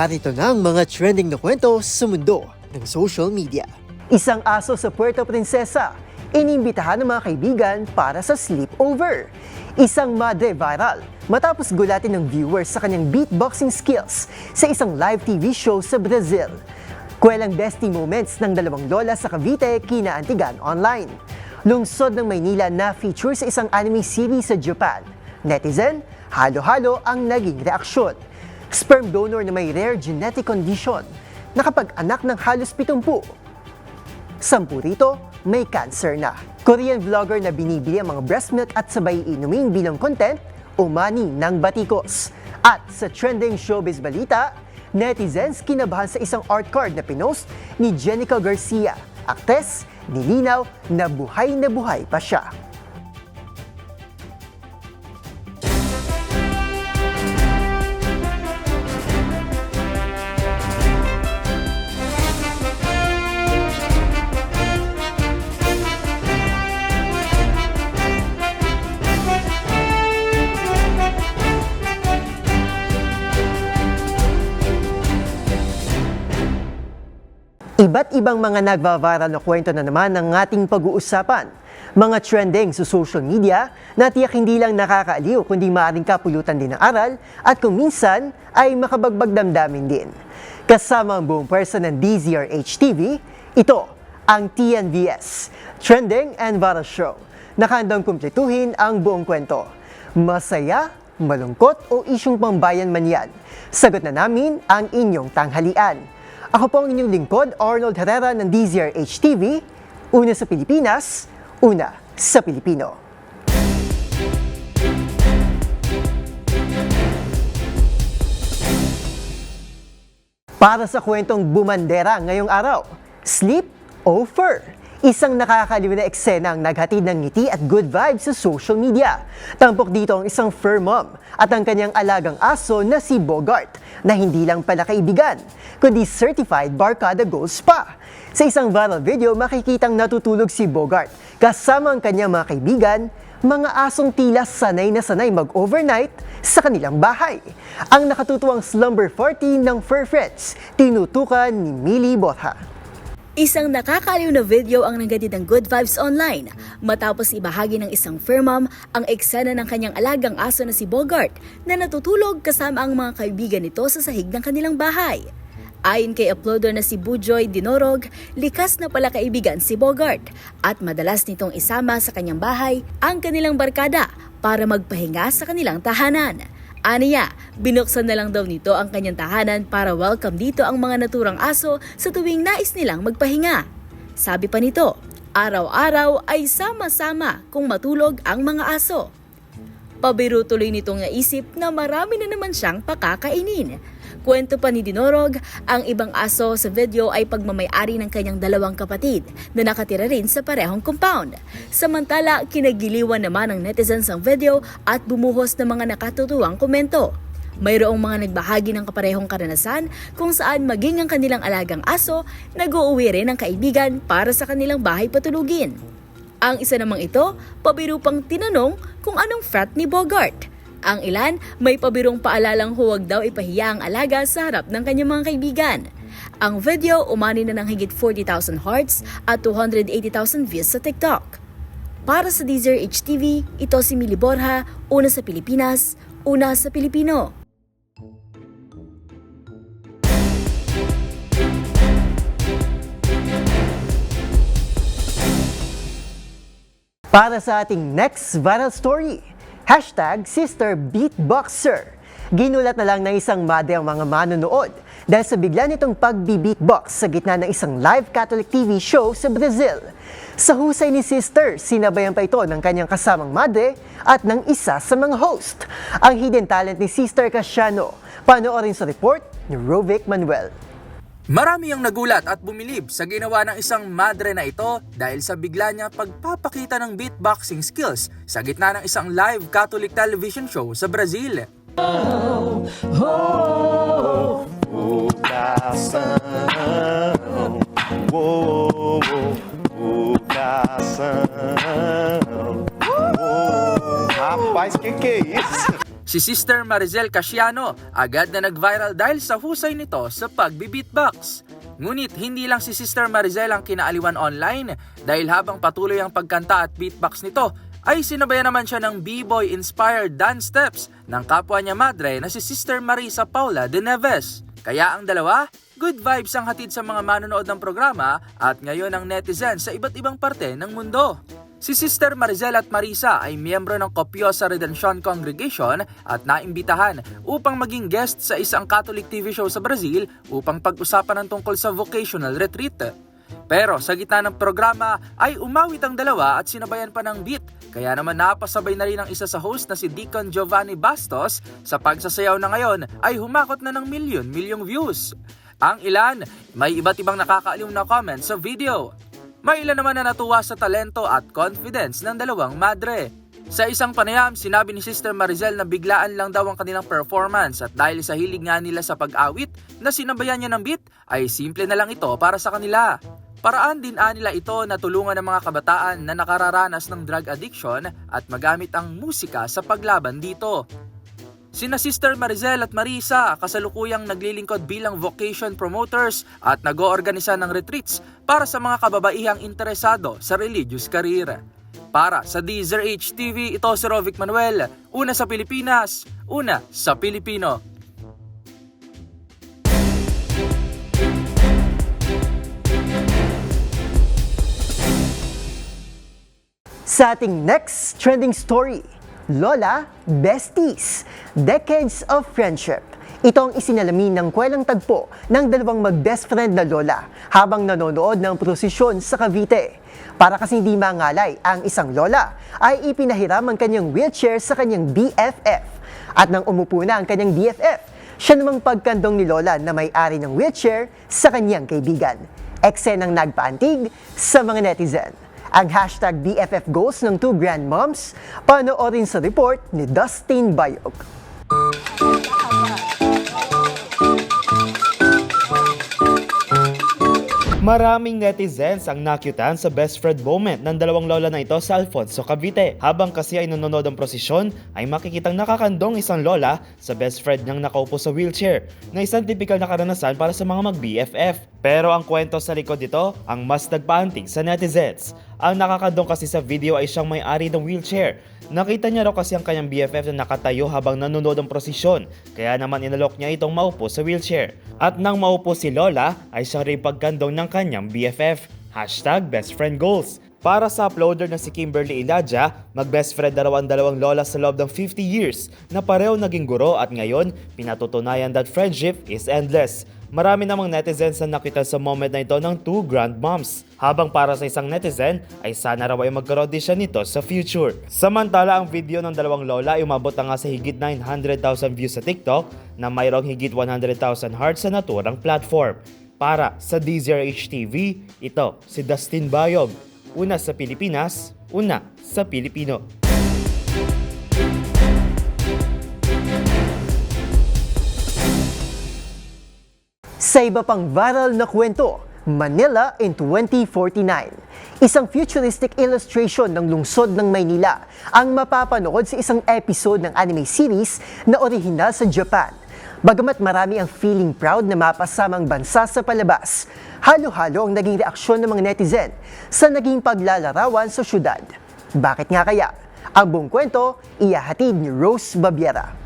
Narito na ang mga trending na kwento sa mundo ng social media. Isang aso sa Puerto Princesa, inimbitahan ng mga kaibigan para sa sleepover. Isang madre viral matapos gulatin ng viewers sa kanyang beatboxing skills sa isang live TV show sa Brazil. Kwelang bestie moments ng dalawang lola sa Cavite kinaantigan online. Lungsod ng Maynila na feature sa isang anime series sa Japan. Netizen, halo-halo ang naging reaksyon. Sperm donor na may rare genetic condition, nakapag-anak ng halos 70. Sampu rito, may cancer na. Korean vlogger na binibili ang mga breast milk at sabay inumin bilang content, umani ng batikos. At sa trending showbiz balita, netizens kinabahan sa isang art card na pinost ni Jenica Garcia, aktres, nilinaw na buhay na buhay pa siya. Ibang mga nagva-viral na kwento na naman ang ating pag-uusapan. Mga trending sa social media na tiyak hindi lang nakakaaliw kundi maaaring kapulutan din ng aral at kung minsan ay makabagbag damdamin din. Kasama ang buong person ng DZRH TV, ito ang TNVS, Trending and Viral Show. Nakahandang kumpletuhin ang buong kwento. Masaya, malungkot o isyong pambayan man yan. Sagot na namin ang inyong tanghalian. Ako po ang inyong lingkod, Arnold Herrera ng DZRH TV. Una sa Pilipinas, una sa Pilipino. Para sa kwentong bumandera ngayong araw, Sleep o Fur? Isang nakakaliw na eksena ang naghatid ng ngiti at good vibes sa social media. Tampok dito ang isang fur mom at ang kanyang alagang aso na si Bogart na hindi lang pala kaibigan, kundi certified barkada goals pa. Sa isang viral video, makikitang natutulog si Bogart kasama ang kanyang mga kaibigan, mga asong tila sanay na sanay mag-overnight sa kanilang bahay. Ang nakatutuwang slumber 40 ng Fur Friends, tinutukan ni Millie Botha. Isang nakakaliw na video ang nagatid ng good vibes online matapos ibahagi ng isang fur mom ang eksena ng kanyang alagang aso na si Bogart na natutulog kasama ang mga kaibigan nito sa sahig ng kanilang bahay. Ayon kay uploader na si Bujoy Dinorog, likas na pala kaibigan si Bogart at madalas nitong isama sa kanyang bahay ang kanilang barkada para magpahinga sa kanilang tahanan. Aniya, binuksan na lang daw nito ang kanyang tahanan para welcome dito ang mga naturang aso sa tuwing nais nilang magpahinga. Sabi pa nito, araw-araw ay sama-sama kung matulog ang mga aso. Pabiro tuloy nitong naisip na marami na naman siyang pakakainin. Kwento pa ni Dinorog, ang ibang aso sa video ay pagmamayari ng kanyang dalawang kapatid na nakatira rin sa parehong compound. Samantala, kinagiliwan naman ng netizens ang video at bumuhos ng mga nakatutuwang komento. Mayroong mga nagbahagi ng kaparehong karanasan kung saan maging ang kanilang alagang aso nag-uuwi rin ng kaibigan para sa kanilang bahay patulugin. Ang isa namang ito, pabiro pang tinanong kung anong frat ni Bogart. Ang ilan, may pabirong paalalang huwag daw ipahiya ang alaga sa harap ng kanyang mga kaibigan. Ang video umani na ng higit 40,000 hearts at 280,000 views sa TikTok. Para sa Deezer HTV, ito si Mili Borja, una sa Pilipinas, una sa Pilipino. Para sa ating next viral story, hashtag Sister Beatboxer. Ginulat na lang ng isang mother ang mga manonood dahil sa bigla nitong pagbi-beatbox sa gitna ng isang live Catholic TV show sa Brazil. Sa husay ni Sister, sinabayan pa ito ng kanyang kasamang madre at ng isa sa mga host. Ang hidden talent ni Sister Casiano. Panoorin sa report ni Rovic Manuel. Marami ang nagulat at bumilib sa ginawa ng isang madre na ito dahil sa bigla niya pagpapakita ng beatboxing skills sa gitna ng isang live Catholic television show sa Brazil. coração. Oh, oh, coração. Oh, rapaz, que que é isso? Si Sister Marizel Casiano agad na nag-viral dahil sa husay nito sa pagbi-beatbox. Ngunit hindi lang si Sister Marizel ang kinaaliwan online dahil habang patuloy ang pagkanta at beatbox nito ay sinabayan naman siya ng b-boy inspired dance steps ng kapwa niya madre na si Sister Marisa Paula de Neves. Kaya ang dalawa, good vibes ang hatid sa mga manonood ng programa at ngayon ang netizens sa iba't ibang parte ng mundo. Si Sister Marizel at Marisa ay miyembro ng Copiosa Redemption Congregation at naimbitahan upang maging guest sa isang Catholic TV show sa Brazil upang pag-usapan ng tungkol sa vocational retreat. Pero sa gitna ng programa ay umawit ang dalawa at sinabayan pa ng beat. Kaya naman napasabay na rin ang isa sa host na si Deacon Giovanni Bastos sa pagsasayaw na ngayon ay humakot na ng milyon-milyong views. Ang ilan, may iba't ibang nakakaaliw na comments sa video. May ilan naman na natuwa sa talento at confidence ng dalawang madre. Sa isang panayam, sinabi ni Sister Marizel na biglaan lang daw ang kanilang performance at dahil sa hilig nga nila sa pag-awit na sinabayan niya ng beat, ay simple na lang ito para sa kanila. Paraan din nila ito na tulungan ng mga kabataan na nakararanas ng drug addiction at magamit ang musika sa paglaban dito. Sina Sister Marizel at Marisa kasalukuyang naglilingkod bilang vocation promoters at nag-oorganisa ng retreats para sa mga kababaihang interesado sa religious career. Para sa Deezer HTV, ito si Rovic Manuel, una sa Pilipinas, una sa Pilipino. Sa ating next trending story, Lola Besties, Decades of Friendship. Ito ang isinalamin ng kwelang tagpo ng dalawang mag-best friend na lola habang nanonood ng prosesyon sa Cavite. Para kasi hindi mangalay, ang isang lola ay ipinahiram ang kanyang wheelchair sa kanyang BFF. At nang umupo na ang kanyang BFF, siya namang pagkandong ni lola na may-ari ng wheelchair sa kanyang kaibigan. Eksenang nagpaantig sa mga netizen. Ang hashtag BFF goals ng two grandmoms, panoorin sa report ni Dustin Bayog. Maraming netizens ang nakyutan sa best friend moment ng dalawang lola na ito sa Alfonso, Cavite. Habang kasi ay nanonood ang prosesyon, ay makikitang nakakandong isang lola sa best friend niyang nakaupo sa wheelchair na isang typical na karanasan para sa mga mag-BFF. Pero ang kwento sa likod nito ang mas nagpaantig sa netizens. Ang nakakandong kasi sa video ay siyang may-ari ng wheelchair. Nakita niya raw kasi ang kanyang BFF na nakatayo habang nanonood ang prosesyon, kaya naman inalok niya itong maupo sa wheelchair. At nang maupo si Lola, ay siya rin pagkandong ng kanyang BFF. Hashtag best friend goals. Para sa uploader na si Kimberly Ilaja, mag-best friend na raw ang dalawang lola sa loob ng 50 years na pareho naging guro at ngayon pinatutunayan that friendship is endless. Marami namang netizens na nakita sa moment na ito ng two grandmoms. Habang para sa isang netizen, ay sana raw ay magkaroon din siya nito sa future. Samantala, ang video ng dalawang lola ay umabot na nga sa higit 900,000 views sa TikTok na mayroong higit 100,000 hearts sa naturang platform. Para sa DZRH TV, ito si Dustin Bayog. Una sa Pilipinas, una sa Pilipino. Sa iba pang viral na kwento, Manila in 2049. Isang futuristic illustration ng lungsod ng Maynila ang mapapanood sa isang episode ng anime series na orihinal sa Japan. Bagamat marami ang feeling proud na mapasamang bansa sa palabas, halo-halo ang naging reaksyon ng mga netizen sa naging paglalarawan sa syudad. Bakit nga kaya? Ang buong kwento, iyahatid ni Rose Babiera.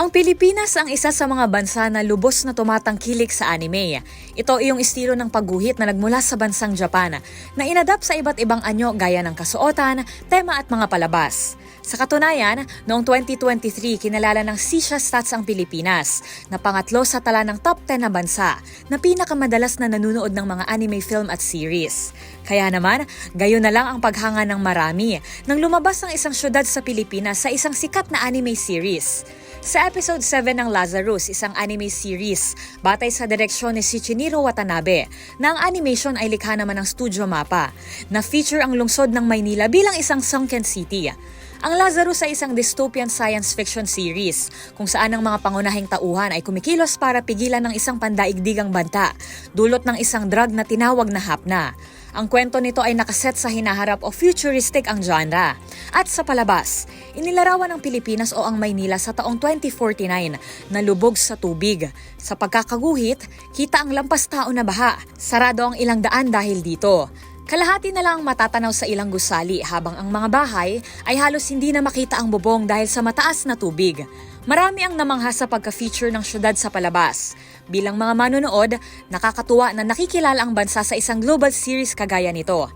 Ang Pilipinas ang isa sa mga bansa na lubos na tumatangkilik sa anime. Ito iyong estilo ng pagguhit na nagmula sa bansang Japan na inadapt sa iba't ibang anyo gaya ng kasuotan, tema at mga palabas. Sa katunayan, noong 2023 kinalala ng Sisha Stats ang Pilipinas na pangatlo sa tala ng top 10 na bansa na pinakamadalas na nanonood ng mga anime film at series. Kaya naman, gayon na lang ang paghanga ng marami nang lumabas ang isang syudad sa Pilipinas sa isang sikat na anime series. Sa episode 7 ng Lazarus, isang anime series, batay sa direksyon ni Shichiniro Watanabe, na ang animation ay likha naman ng Studio Mapa, na feature ang lungsod ng Maynila bilang isang sunken city. Ang Lazarus ay isang dystopian science fiction series kung saan ang mga pangunahing tauhan ay kumikilos para pigilan ng isang pandaigdigang banta dulot ng isang drug na tinawag na hapna. Ang kwento nito ay nakaset sa hinaharap o futuristic ang genre. At sa palabas, inilarawan ng Pilipinas o ang Maynila sa taong 2049 na lubog sa tubig. Sa pagkakaguhit, kita ang lampas tao na baha. Sarado ang ilang daan dahil dito. Kalahati na lang ang matatanaw sa ilang gusali habang ang mga bahay ay halos hindi na makita ang bubong dahil sa mataas na tubig. Marami ang namangha sa pagka-feature ng syudad sa palabas. Bilang mga manonood, nakakatuwa na nakikilala ang bansa sa isang global series kagaya nito.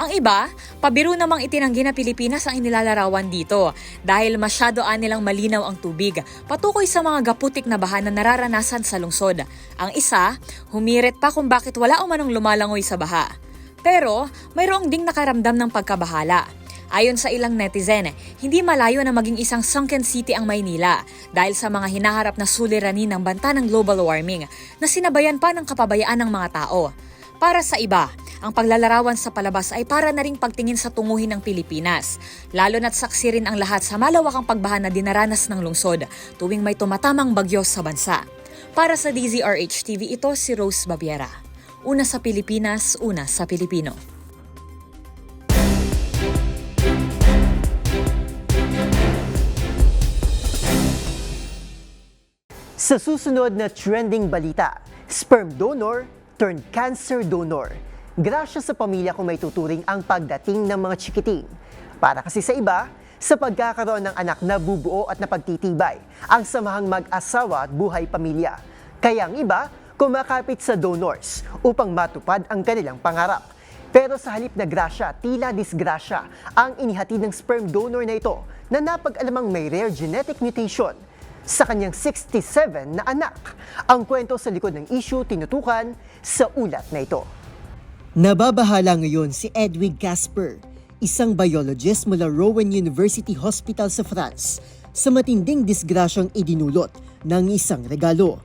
Ang iba, pabiro namang itinanggi na Pilipinas ang inilalarawan dito dahil masyado nilang malinaw ang tubig patukoy sa mga gaputik na baha na nararanasan sa lungsod. Ang isa, humirit pa kung bakit wala umanong lumalangoy sa baha. Pero mayroong ding nakaramdam ng pagkabahala. Ayon sa ilang netizen, hindi malayo na maging isang sunken city ang Maynila dahil sa mga hinaharap na suliranin ng banta ng global warming na sinabayan pa ng kapabayaan ng mga tao. Para sa iba, ang paglalarawan sa palabas ay para na ring pagtingin sa tunguhin ng Pilipinas, lalo na't saksi rin ang lahat sa malawakang pagbaha na dinaranas ng lungsod tuwing may tumatamang bagyo sa bansa. Para sa DZRH TV, ito si Rose Babiera. Una sa Pilipinas, una sa Pilipino. Sa susunod na trending balita, sperm donor turned cancer donor. Grasya sa pamilya kung may tuturing ang pagdating ng mga chikiting. Para kasi sa iba, sa pagkakaroon ng anak na bubuo at napagtitibay ang samahang mag-asawa at buhay pamilya. Kaya ang iba, kumakapit sa donors upang matupad ang kanilang pangarap. Pero sa halip na grasya, tila disgrasya ang inihatid ng sperm donor na ito na napag-alamang may rare genetic mutation sa kanyang 67 na anak. Ang kwento sa likod ng issue tinutukan sa ulat na ito. Nababahala ngayon si Edwig Casper, isang biologist mula Rowan University Hospital sa France, sa matinding disgrasyang idinulot ng isang regalo.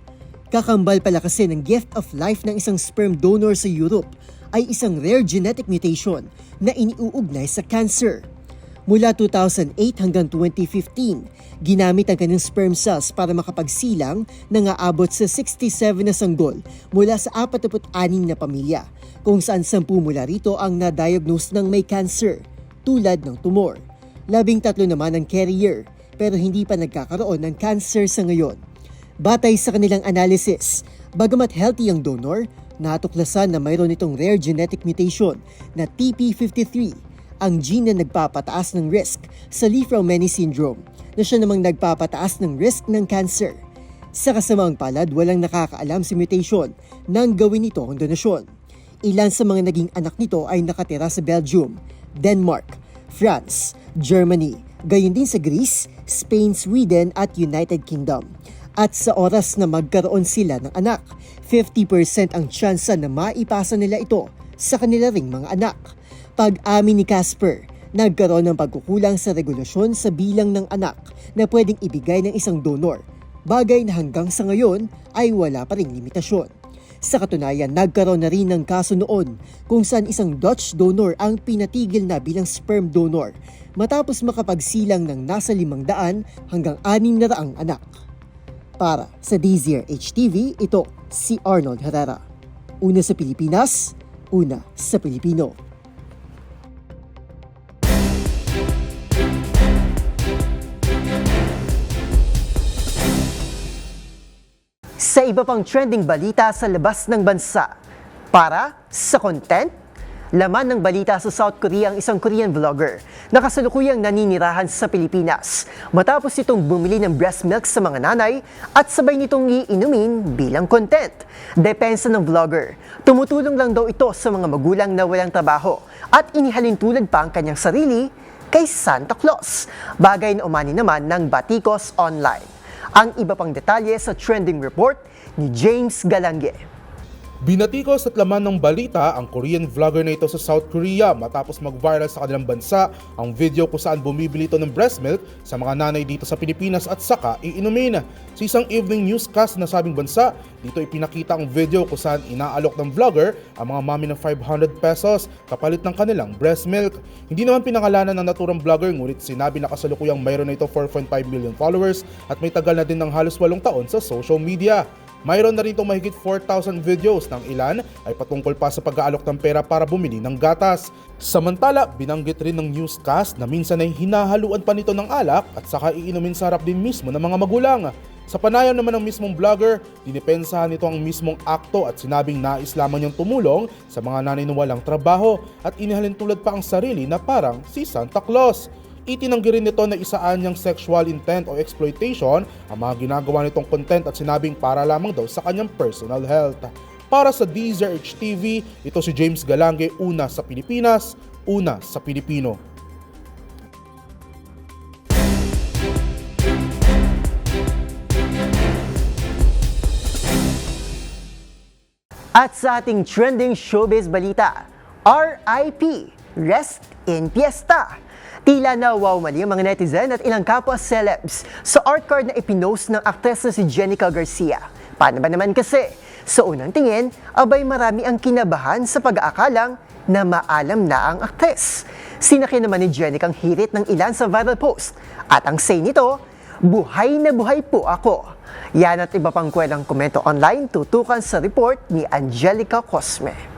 Kakambal pala kasi ng gift of life ng isang sperm donor sa Europe ay isang rare genetic mutation na iniuugnay sa cancer. Mula 2008 hanggang 2015, ginamit ang kanyang sperm cells para makapagsilang ng aabot sa 67 na sanggol mula sa 46 na pamilya, kung saan 10 mula rito ang na-diagnose ng may cancer, tulad ng tumor. Labing tatlo naman ang carrier, pero hindi pa nagkakaroon ng cancer sa ngayon. Batay sa kanilang analysis, bagamat healthy ang donor, natuklasan na mayroon itong rare genetic mutation na TP53 ang gene na nagpapataas ng risk sa Li-Fraumeni syndrome na siya namang nagpapataas ng risk ng cancer. Sa kasamaang palad, walang nakakaalam si mutation nang gawin ito ang donasyon. Ilan sa mga naging anak nito ay nakatira sa Belgium, Denmark, France, Germany, gayon din sa Greece, Spain, Sweden at United Kingdom. At sa oras na magkaroon sila ng anak, 50% ang tsansa na maipasa nila ito sa kanila ring mga anak. Pag-amin ni Casper, nagkaroon ng pagkukulang sa regulasyon sa bilang ng anak na pwedeng ibigay ng isang donor, bagay na hanggang sa ngayon ay wala pa ring limitasyon. Sa katunayan, nagkaroon na rin ng kaso noon kung saan isang Dutch donor ang pinatigil na bilang sperm donor matapos makapagsilang ng nasa 500 hanggang 600 anak. Para sa DZR HTV, ito si Arnold Herrera. Una sa Pilipinas, una sa Pilipino. Sa iba pang trending balita sa labas ng bansa. Para sa content, laman ng balita sa South Korea ang isang Korean vlogger na kasalukuyang naninirahan sa Pilipinas matapos itong bumili ng breast milk sa mga nanay at sabay nitong iinumin bilang content. Depensa ng vlogger, tumutulong lang daw ito sa mga magulang na walang trabaho at inihalin tulad pa ang kanyang sarili kay Santa Claus. Bagay na umani naman ng Batikos Online. Ang iba pang detalye sa trending report ni James Galangge. Binatikos at laman ng balita ang Korean vlogger na ito sa South Korea matapos mag-viral sa kanilang bansa ang video kung saan bumibili ito ng breast milk sa mga nanay dito sa Pilipinas at saka iinumin. Sa isang evening newscast na sabing bansa, dito ipinakita ang video kung saan inaalok ng vlogger ang mga mami ng 500 pesos kapalit ng kanilang breast milk. Hindi naman pinangalanan ng naturang vlogger ngunit sinabi na kasalukuyang mayroon na ito 4.5 million followers at may tagal na din ng halos walong taon sa social media. Mayroon na rin itong mahigit 4,000 videos ng ilan ay patungkol pa sa pag-aalok ng pera para bumili ng gatas. Samantala, binanggit rin ng newscast na minsan ay hinahaluan pa nito ng alak at saka iinumin sa harap din mismo ng mga magulang. Sa panayam naman ng mismong vlogger, dinipensahan nito ang mismong akto at sinabing nais lamang niyang tumulong sa mga nanay na walang trabaho at inihalin tulad pa ang sarili na parang si Santa Claus. Itinanggi rin nito na isaan niyang sexual intent o exploitation ang mga ginagawa nitong content at sinabing para lamang daw sa kanyang personal health. Para sa DZRH TV, ito si James Galange, una sa Pilipinas, una sa Pilipino. At sa ating trending showbiz balita, RIP, Rest in Fiesta. Tila na wow mali ang mga netizen at ilang kapwa celebs sa art card na ipinost ng aktres na si Jenica Garcia. Paano ba naman kasi? Sa unang tingin, abay marami ang kinabahan sa pag-aakalang na maalam na ang aktres. Sinaki naman ni Jenica ang hirit ng ilan sa viral post. At ang say nito, buhay na buhay po ako. Yan at iba pang kwelang komento online tutukan sa report ni Angelica Cosme.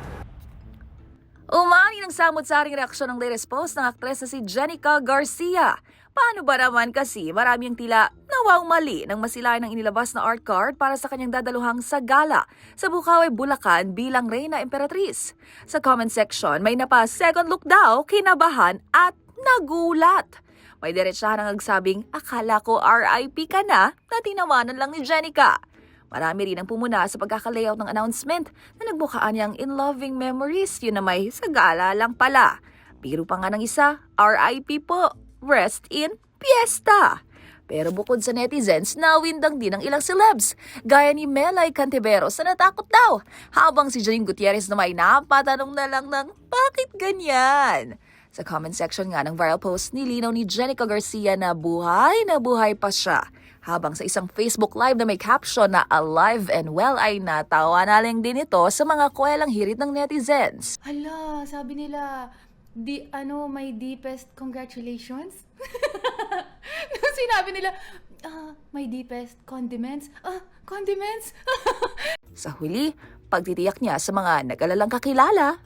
Umani ng samot-saring reaksyon ng latest post ng aktres na si Jenica Garcia. Paano ba naman kasi marami ang tila nawang mali nang masilayan ng inilabas na art card para sa kanyang dadaluhang sa gala sa Bukawi, Bulacan bilang Reyna Imperatriz. Sa comment section, may napa second look daw, kinabahan at nagulat. May diretsahan ang nagsabing, akala ko RIP ka na, na tinawanan lang ni Jenica. Marami rin ang pumuna sa pagkakalayout ng announcement na nagbukaan niyang in loving memories yun na may sa gala lang pala. Biro pa nga ng isa, RIP po, rest in fiesta. Pero bukod sa netizens, nawindang din ang ilang celebs, gaya ni Melay Cantiveros na natakot daw, habang si Janine Gutierrez na may napatanong na lang ng bakit ganyan? Sa comment section nga ng viral post, nilinaw ni Jenica Garcia na buhay na buhay pa siya. Habang sa isang Facebook Live na may caption na alive and well ay natawa na lang din ito sa mga kwelang hirit ng netizens. Hala, sabi nila, di, ano, my deepest congratulations? Sinabi nila, ah, my deepest condiments? Ah, condiments? Sa huli, pagtitiyak niya sa mga nag-alalang kakilala,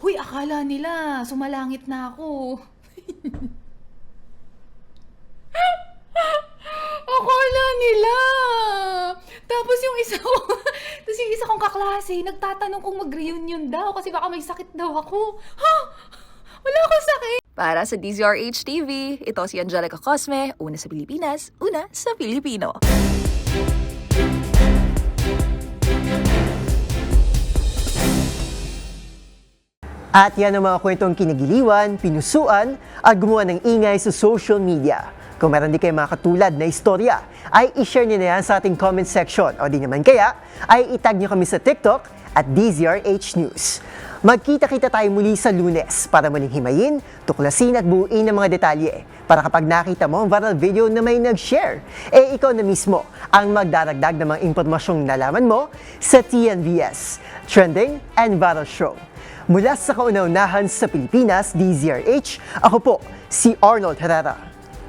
Huy, akala nila, sumalangit na ako. akala nila. Tapos yung isa ko, tapos yung isa kong kaklase, nagtatanong kung mag-reunion daw kasi baka may sakit daw ako. Ha? Wala akong sakit. para sa DZRH TV, ito si Angelica Cosme, una sa Pilipinas, una sa Pilipino. At yan ang mga kwentong kinagiliwan, pinusuan, at gumawa ng ingay sa social media. Kung meron di kayo mga katulad na istorya, ay ishare niyo na yan sa ating comment section. O di naman kaya, ay itag niyo kami sa TikTok at DZRH News. Magkita-kita tayo muli sa lunes para muling himayin, tuklasin at buuin ang mga detalye. Para kapag nakita mo ang viral video na may nag-share, eh ikaw na mismo ang magdaragdag ng mga impormasyong nalaman mo sa TNVS, Trending and Viral Show. Mula sa kauna-unahan sa Pilipinas, DZRH, ako po si Arnold Herrera.